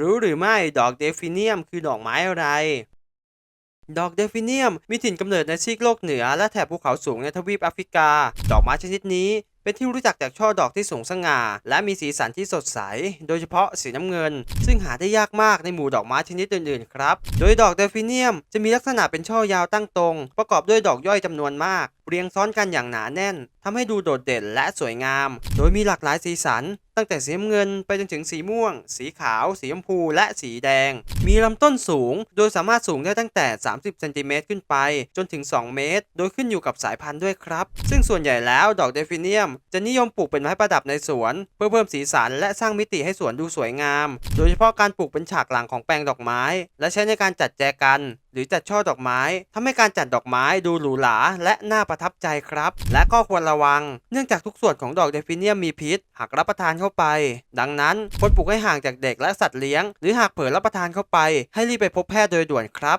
รู้หรือไม่ดอกเดฟิเนียมคือดอกไม้อะไร ดอกเดฟิเนียมมีถิ่นกำเนิดในซีกโลกเหนือ และแถบภูเขาสูงในทวีปแอฟริกา ดอกไม้ชนิดนี้เป็นที่รู้จักจากช่อดอกที่สูงสง่า และมีสีสันที่สดใส โดยเฉพาะสีน้ำเงิน ซึ่งหาได้ยากมากในหมู่ดอกไม้ชนิดอื่นๆครับ โดยดอกเดฟิเนียมจะมีลักษณะเป็นช่อยาวตั้งตรง ประกอบด้วยดอกย่อยจำนวนมาก เรียงซ้อนกันอย่างหนาแน่นทำให้ดูโดดเด่นและสวยงาม โดยมีหลากหลายสีสัน ตั้งแต่สีเงินไปจนถึงสีม่วง สีขาว สีชมพูและสีแดง มีลำต้นสูง โดยสามารถสูงได้ตั้งแต่ 30เซนติเมตรขึ้นไป จนถึง 2 เมตร โดยขึ้นอยู่กับสายพันธุ์ด้วยครับ ซึ่งส่วนใหญ่แล้วดอกเดฟิเนียม จะนิยมปลูกเป็นไม้ประดับในสวน เพื่อเพิ่มสีสันและสร้างมิติให้สวนดูสวยงาม โดยเฉพาะการปลูกเป็นฉากหลังของแปลงดอกไม้ และใช้ในการจัดแจกัน หรือจัดช่อดอกไม้ทำให้การจัดดอกไม้ดูหรูหราและน่าประทับใจครับ และก็ควรระวัง เนื่องจากทุกส่วนของดอกเดฟิเนียมมีพิษ หากรับประทานเข้าไป ดังนั้นควรปลูกให้ห่างจากเด็กและสัตว์เลี้ยง หรือหากเผลอรับประทานเข้าไป ให้รีบไปพบแพทย์โดยด่วนครับ